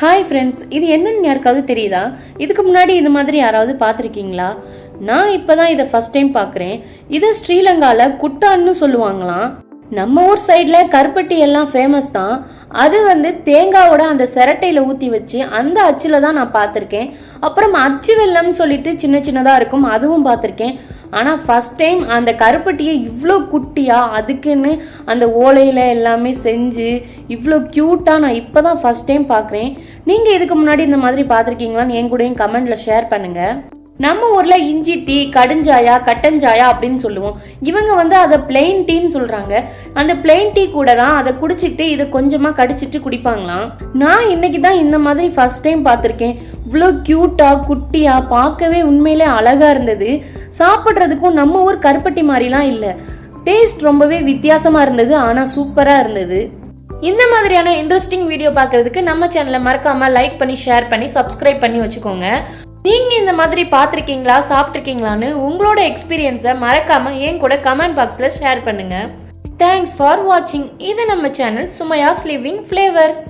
Hi friends இது என்னன்னு யாருக்காவது தெரியுதா? இதுக்கு முன்னாடி இது மாதிரி யாராவது பார்த்துருக்கீங்களா? நான் இப்போ தான் இதை ஃபர்ஸ்ட் டைம் பார்க்குறேன். இது ஸ்ரீலங்காவில் குட்டான்னு சொல்லுவாங்களாம். நம்ம ஊர் சைடில் கருப்பட்டி எல்லாம் ஃபேமஸ் தான். அது வந்து தேங்காவோட அந்த சிரட்டையில் ஊற்றி வச்சு அந்த அச்சில் தான் நான் பார்த்துருக்கேன். அப்புறம் அச்சு வெல்லம்னு சொல்லிட்டு சின்ன சின்னதாக இருக்கும் அதுவும் பார்த்துருக்கேன். ஆனால் ஃபர்ஸ்ட் டைம் அந்த கருப்பட்டியை இவ்வளோ குட்டியாக அதுக்குன்னு அந்த ஓலையில் எல்லாமே செஞ்சு இவ்வளோ க்யூட்டாக நான் இப்போ தான் ஃபர்ஸ்ட் டைம் பார்க்குறேன். நீங்கள் இதுக்கு முன்னாடி இந்த மாதிரி பார்த்துருக்கீங்களான்னு என் கூடயும் கமெண்டில் ஷேர் பண்ணுங்கள் நம்ம ஊர்ல இஞ்சி டீ கடுஞ்சாயா கட்டஞ்சாயா அப்படின்னு சொல்லுவோம். இவங்க வந்து அதை பிளெயின் டீன்னு சொல்றாங்க. அந்த பிளெயின் டீ கூட தான் அதை குடிச்சிட்டு இதை கொஞ்சமா கடிச்சிட்டு குடிப்பாங்களாம். நான் இன்னைக்கு தான் இந்த மாதிரி ஃபர்ஸ்ட் டைம் பார்த்துருக்கேன். இவ்வளோ க்யூட்டாக குட்டியா பார்க்கவே உண்மையிலே அழகா இருந்தது. சாப்பிட்றதுக்கும் நம்ம ஊர் கருப்பட்டி மாதிரிலாம் இல்லை. டேஸ்ட் ரொம்பவே வித்தியாசமா இருந்தது ஆனா சூப்பரா இருந்தது. இந்த மாதிரியான இன்ட்ரெஸ்டிங் வீடியோ பார்க்கறதுக்கு நம்ம சேனலை மறக்காம லைக் பண்ணி ஷேர் பண்ணி சப்ஸ்கிரைப் பண்ணி வச்சுக்கோங்க. நீங்கள் இந்த மாதிரி பார்த்துருக்கீங்களா சாப்பிட்ருக்கீங்களான்னு உங்களோட எக்ஸ்பீரியன்ஸை மறக்காமல் என் கூட கமெண்ட் பாக்ஸில் ஷேர் பண்ணுங்கள் தேங்க்ஸ் ஃபார் வாட்சிங் இது நம்ம சேனல் சுமையாஸ் லிவிங் ஃப்ளேவர்ஸ்